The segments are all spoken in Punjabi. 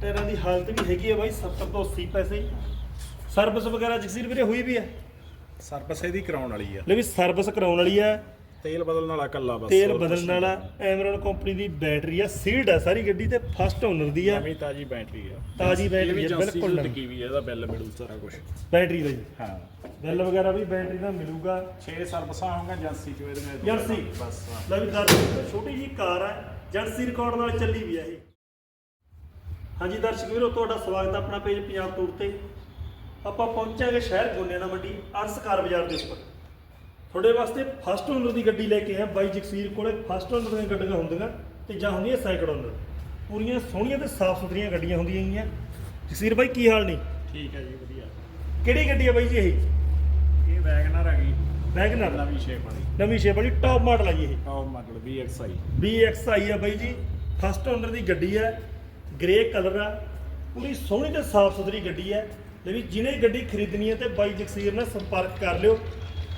ਟਾਇਰਾਂ ਦੀ ਹਾਲਤ ਵੀ ਹੈਗੀ ਹੈ ਬਾਈ 70 ਤੋਂ 80 ਪੈਸੇ। ਸਰਵਿਸ ਵਗੈਰਾ ਜਗਸੀਰ ਵੀਰੇ ਹੋਈ ਵੀ ਹੈ ਸਰਵਿਸ ਇਹਦੀ ਕਰਾਉਣ ਵਾਲੀ ਆ। ਲੈ ਵੀ ਸਰਵਿਸ ਕਰਾਉਣ ਵਾਲੀ ਹੈ ਤੇਲ ਬਦਲਣ ਵਾਲਾ ਕੱਲਾ ਬਸ। ਤੇਲ ਬਦਲਣ ਵਾਲਾ ਐਮਰਨ ਕੰਪਨੀ ਦੀ ਬੈਟਰੀ ਆ ਸੀਲਡ ਹੈ ਸਾਰੀ ਗੱਡੀ ਤੇ ਫਸਟ ਓਨਰ ਦੀ। ਆ। ਨਵੀਂ ਤਾਜੀ ਬੈਟਰੀ ਆ। ਤਾਜ਼ੀ ਬੈਟਰੀ ਏਜੰਸੀ ਬਿਲਕੁਲ। ਲੱਗੀ ਵੀ ਆ, ਇਹਦਾ ਬਿੱਲ ਮਿਲੂ ਸਾਰਾ ਕੁਝ ਬੈਟਰੀ ਦਾ ਜੀ। ਹਾਂ। ਬਿੱਲ ਵਗੈਰਾ ਵੀ ਬੈਟਰੀ ਦਾ ਮਿਲੂਗਾ। 6 ਸਰਵਿਸਾਂ ਹੋਣਗੀਆਂ ਏਜੰਸੀ ਚ ਇਹਦੇ ਨਾਲ। ਏਜੰਸੀ? ਬਸ। ਲੈ ਵੀ ਛੋਟੀ ਜੀ ਕਾਰ ਹੈ ਜਰਸੀ ਰਿਕਾਰਡ ਨਾਲ ਚੱਲੀ ਵੀ ਹੈ ਇਹ। ਹਾਂਜੀ ਦਰਸ਼ਕ ਵੀਰੋ ਤੁਹਾਡਾ ਸਵਾਗਤ ਹੈ ਆਪਣਾ ਪੇਜ ਪੰਜਾਬ ਟੂਰ ਤੇ। ਆਪਾਂ ਪਹੁੰਚਾਂਗੇ ਸ਼ਹਿਰ ਗੋਨਿਆਣਾ ਮੰਡੀ ਅਰਸ ਕਾਰ ਬਾਜ਼ਾਰ ਦੇ ਉੱਪਰ। ਤੁਹਾਡੇ ਵਾਸਤੇ ਫਸਟ ਓਨਰ ਦੀ ਗੱਡੀ ਲੈ ਕੇ ਆਏ ਬਾਈ ਜਗਸੀਰ ਕੋਲੇ। ਫਸਟ ਓਨਰ ਦੀਆਂ ਗੱਡੀਆਂ ਹੁੰਦੀਆਂ ਤੇ ਜਾਂ ਹੁੰਦੀਆਂ ਸੈਕੰਡ ਓਨਰ ਪੂਰੀਆਂ ਸੋਹਣੀਆਂ ਤੇ ਸਾਫ਼ ਸੁਥਰੀਆਂ ਗੱਡੀਆਂ ਹੁੰਦੀਆਂ ਗੀਆਂ ਜਗਸੀਰ ਬਾਈ ਕੀ ਹਾਲ ਨਹੀਂ ਠੀਕ ਹੈ ਜੀ ਵਧੀਆ। ਕਿਹੜੀ ਗੱਡੀ ਹੈ ਬਾਈ ਜੀ ਇਹ? ਇਹ ਵੈਗਨਰ ਆ ਗਈ ਵੈਗਨਰ ਨਵੀਂ ਸ਼ੇਪ ਵਾਲੀ। ਨਵੀਂ ਸ਼ੇਪ ਵਾਲੀ ਟੌਪ ਮਾਡਲ ਹੈ ਜੀ ਇਹ। ਟੌਪ ਮਾਡਲ VXI BXI ਆ ਬਾਈ ਜੀ। ਫਸਟ ਓਨਰ ਦੀ ਗੱਡੀ ਹੈ ਗ੍ਰੇ ਕਲਰ ਆ ਪੂਰੀ ਸੋਹਣੀ ਤੇ ਸਾਫ਼ ਸੁਥਰੀ ਗੱਡੀ ਹੈ। ਤੇ ਵੀ ਜਿਹਨੇ ਗੱਡੀ ਖਰੀਦਣੀ ਹੈ ਤੇ ਬਾਈ ਜਗਸੀਰ ਨਾਲ ਸੰਪਰਕ ਕਰ ਲਿਓ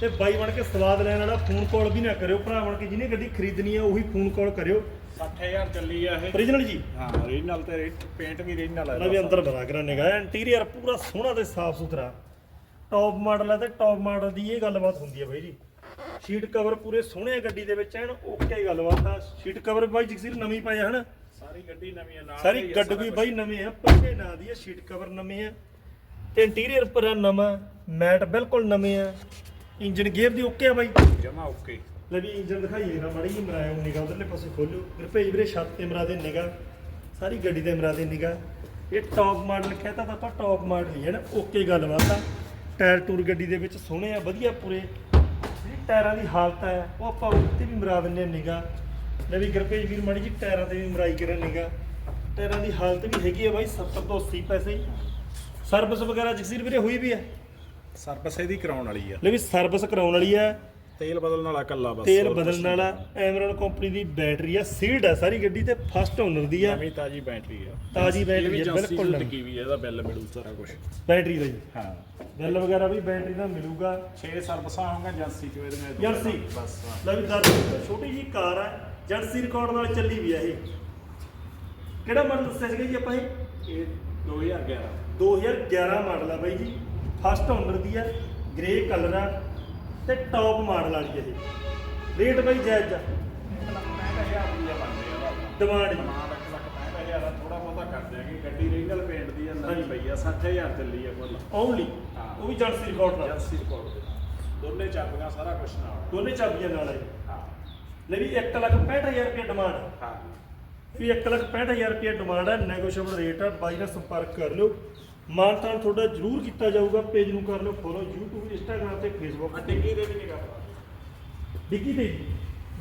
ਤੇ ਬਾਈ ਬਣ ਕੇ ਸਵਾਦ ਲੈਣ ਵਾਲਾ ਫੋਨ ਕਾਲ ਵੀ ਨਾ ਕਰਿਓ। ਭਰਾ ਬਣ ਕੇ ਜਿਹਨੇ ਗੱਡੀ ਖਰੀਦਣੀ ਹੈ ਉਹੀ ਫੋਨ ਕਾਲ ਕਰਿਓ। 60000 ਚੱਲੀ ਆ ਇਹ। ਓਰੀਜਨਲ ਜੀ? ਹਾਂ ਰੀਜਨਲ ਤੇ ਪੇਂਟ ਵੀ ਰੀਜਨਲ ਹੈ ਨਾ ਵੀ ਅੰਦਰ ਬਣਾ ਕੇ ਨਿਗਾ ਇੰਟੀਰੀਅਰ ਪੂਰਾ ਸੋਹਣਾ ਤੇ ਸਾਫ਼ ਸੁਥਰਾ। ਟੌਪ ਮਾਡਲ ਹੈ ਤੇ ਟੌਪ ਮਾਡਲ ਦੀ ਇਹ ਗੱਲਬਾਤ ਹੁੰਦੀ ਹੈ ਬਾਈ ਜੀ। ਸ਼ੀਟ ਕਵਰ ਪੂਰੇ ਸੋਹਣੇ ਆ ਗੱਡੀ ਦੇ ਵਿੱਚ ਐਨ ਓਕੇ ਗੱਲਬਾਤ ਆ। ਸ਼ੀਟ ਕਵਰ ਬਾਈ ਜਗਸੀਰ ਨਵੀਂ ਪਾਏ ਆ ਹਨਾ? ਸਾਰੀ ਗੱਡੀ ਨਵੀਂ ਆ ਨਾਲ ਸਾਰੀ ਆ ਗੱਡ। ਬਾਈ ਨਵੇਂ ਆ ਪਹਿਲੇ ਨਾਂ ਦੀ ਆ ਸ਼ੀਟ ਕਵਰ ਨਵੇਂ ਆ ਤੇ ਇੰਟੀਰੀਅਰ ਪਰ ਆ ਨਵਾਂ ਮੈਟ ਬਿਲਕੁਲ ਨਵੇਂ ਆ ਇੰਜਨ ਗੇਅਰ ਦੀ ਓਕੇ ਆ ਬਾਈ। ਜਮਾ ਓਕੇ ਲੈ ਵੀ ਇੰਜਨ ਦਿਖਾਈਏ ਨਾ ਮਾੜੀ ਮਰਾਇਆ ਨਿਗਾ ਉਧਰਲੇ ਪਾਸੇ ਫਿਰ ਭੇਜ ਵੀਰੇ ਛੱਤ ਤੇ ਮਰਾ ਦੇ ਨਿਗਾ ਸਾਰੀ ਗੱਡੀ ਤੇ ਮਰਾ ਦੇ ਨਿਗਾ ਇਹ ਟੌਪ ਮਾਡਲ ਕਹਤਾ ਤਾਂ ਆਪਾਂ ਟੌਪ ਮਾਡਲ ਹੀ ਹੈ ਨਾ ਓਕੇ ਗੱਲਬਾਤ ਆ ਟਾਇਰ ਟੂਰ ਗੱਡੀ ਦੇ ਵਿੱਚ ਸੋਹਣੇ ਆ ਵਧੀਆ ਪੂਰੇ। ਜਿਹੜੀ ਟਾਇਰਾਂ ਦੀ ਹਾਲਤ ਹੈ ਉਹ ਆਪਾਂ ਉੱਤੇ ਵੀ ਮਰਾ ਦਿੰਨੇ ਨਿਗਾ ਲੈ ਵੀ ਗੁਰਪੇਜ ਵੀਰ ਮਾੜੀ ਜੀ ਟਾਇਰਾਂ ਤੇ ਵੀ ਮਰਾਈ ਕਰਨ ਨਿਗਾ ਟਾਇਰਾਂ ਦੀ ਹਾਲਤ ਵੀ ਹੈਗੀ ਹੈ ਬਾਈ 70 ਤੋਂ 80 ਪੈਸੇ। ਸਰਵਿਸ ਵਗੈਰਾ ਜਗਸੀਰ ਵੀਰੇ ਹੋਈ ਵੀ ਹੈ ਸਰਵਿਸ ਇਹਦੀ ਕਰਾਉਣ ਵਾਲੀ ਆ। ਲੈ ਵੀ ਸਰਵਿਸ ਕਰਾਉਣ ਵਾਲੀ ਹੈ ਤੇਲ ਬਦਲਣ ਵਾਲਾ ਕੱਲਾ ਬਸ। ਤੇਲ ਬਦਲਣ ਵਾਲਾ ਐਮਰਨ ਕੰਪਨੀ ਦੀ ਬੈਟਰੀ ਆ ਸੀਲਡ ਹੈ ਸਾਰੀ ਗੱਡੀ ਤੇ ਫਸਟ ਓਨਰ ਦੀ ਆ। ਨਵੀਂ ਤਾਜੀ ਬੈਟਰੀ ਆ। ਤਾਜ਼ੀ ਬੈਟਰੀ ਆ, ਬਿਲਕੁਲ ਨਵੀਂ। ਲੱਗੀ ਵੀ ਆ, ਇਹਦਾ ਬਿੱਲ ਮਿਲੂ ਸਾਰਾ ਕੁਝ ਬੈਟਰੀ ਦਾ ਜੀ। ਹਾਂ। ਬਿੱਲ ਵਗੈਰਾ ਵੀ ਬੈਟਰੀ ਦਾ ਮਿਲੂਗਾ। 6 ਸਰਵਿਸਾਂ ਹੋਣਗੀਆਂ ਏਜੰਸੀ ਚ ਇਹਦੇ ਨਾਲ ਏਜੰਸੀ? ਬਸ ਲੈ ਵੀ ਛੋਟੀ ਜੀ ਕਾਰ ਹੈ ਜਰਸੀ ਰਿਕਾਰਡ ਨਾਲ ਚੱਲੀ ਵੀ ਆ ਇਹ। ਕਿਹੜਾ ਮਾਡਲ ਦੱਸਿਆ ਸੀਗਾ ਜੀ ਆਪਾਂ ਇਹ? ਇਹ 2011 2011 ਮਾਡਲ ਆ ਬਾਈ ਜੀ। ਫਸਟ ਓਨਰ ਦੀ ਆ ਗ੍ਰੇ ਕਲਰ ਆ ਤੇ ਟੌਪ ਮਾਡਲ ਵਾਲੀ ਆ ਇਹ। ਰੇਟ ਬਾਈ ਜਾਇਜ਼ ਆ। ਡਿਮਾਂਡ ਥੋੜਾ ਬਹੁਤਾ ਕਰ ਦਿਆਂਗੇ ਗੱਡੀ ਰੀਜਨਲ ਪੇਂਟ ਦੀ ਆ ਨਵੀਂ ਹਾਂਜੀ। ਪਈ ਆ 60000 ਚੱਲੀ ਆ ਕੁੱਲ ਓਨਲੀ। ਉਹ ਵੀ ਜਰਸੀ ਰਿਕਾਰਡ ਨਾਲ। Agency record. ਦੋਨੇ ਚਾਬੀਆਂ ਸਾਰਾ ਕੁਝ ਨਾਲ। ਦੋਨੇ ਚਾਬੀਆਂ ਨਾਲ ਲੈ ਵੀ 1 ਲੱਖ 65000 ਰੁਪਏ ਡਿਮਾਂਡ ਹਾਂ। ਵੀ 1 ਲੱਖ 65000 ਰੁਪਏ ਡਿਮਾਂਡ ਹੈ ਨੈਗੋਸ਼ੀਏਬਲ ਰੇਟ ਹੈ ਬਾਈ ਨਾਲ ਸੰਪਰਕ ਕਰ ਲਿਓ। ਮਾਨਤਾਨ ਤੁਹਾਡਾ ਜ਼ਰੂਰ ਕੀਤਾ ਜਾਊਗਾ ਪੇਜ ਨੂੰ ਕਰ ਲਿਓ ਫੋਲੋ YouTube Instagram ਤੇ Facebook ਆ ਟਿੱਕੀ ਦੇ ਵੀ ਨਹੀਂ ਕਰਦਾ ਡਿੱਗੀ ਤੇ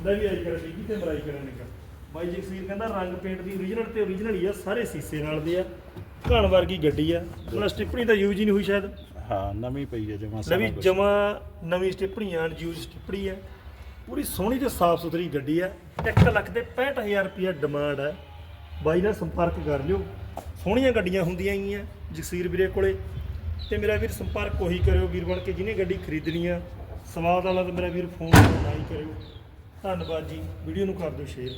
ਲੈ ਵੀ ਆਈ ਕਰ ਡਿੱਗੀ ਤੇ ਮਰਾਈ ਕਰਨ ਲੱਗਾ ਬਾਈ ਜਗਸੀਰ ਕਹਿੰਦਾ ਰੰਗ ਪੇਂਟ ਦੀ ਓਰੀਜਨਲ ਤੇ ਓਰੀਜਨਲ ਹੀ ਆ ਸਾਰੇ ਸੀਸੇ ਨਾਲ ਦੇ ਆ। ਘਣ ਵਰਗੀ ਗੱਡੀ ਆ। ਹੁਣ ਸਟਿੱਪਣੀ ਤਾਂ ਯੂਜ਼ ਹੀ ਨਹੀਂ ਹੋਈ ਸ਼ਾਇਦ। ਹਾਂ ਨਵੀਂ ਪਈ ਹੈ ਜਮਾ ਲੈ ਵੀ ਜਮਾ ਨਵੀਂ ਸਟਿੱਪਣੀ ਆ ਯੂਜ਼ ਸਟਿੱਪਣੀ ਆ। ਪੂਰੀ ਸੋਹਣੀ ਤੇ ਸਾਫ਼ ਸੁਥਰੀ ਗੱਡੀ ਹੈ। 1 ਲੱਖ ਤੇ 65000 ਰੁਪਏ ਡਿਮਾਂਡ ਹੈ। ਬਾਈ ਨਾਲ ਸੰਪਰਕ ਕਰ ਲਿਓ। ਸੋਹਣੀਆਂ ਗੱਡੀਆਂ ਹੁੰਦੀਆਂ ਗੀਆਂ ਜਗਸੀਰ ਵੀਰੇ ਕੋਲੇ। ਤੇ ਮੇਰਾ ਵੀਰ ਸੰਪਰਕ ਉਹੀ ਕਰਿਓ, ਵੀਰ ਬਣ ਕੇ ਜਿਹਨੇ ਗੱਡੀ ਖਰੀਦਣੀ ਆ। ਸਵਾਦ ਵਾਲਾ ਤਾਂ ਮੇਰਾ ਵੀਰ ਫੋਨ ਨਾ ਹੀ ਕਰਿਓ। ਧੰਨਵਾਦ ਜੀ। ਵੀਡੀਓ ਨੂੰ ਕਰ ਦਿਓ ਸ਼ੇਅਰ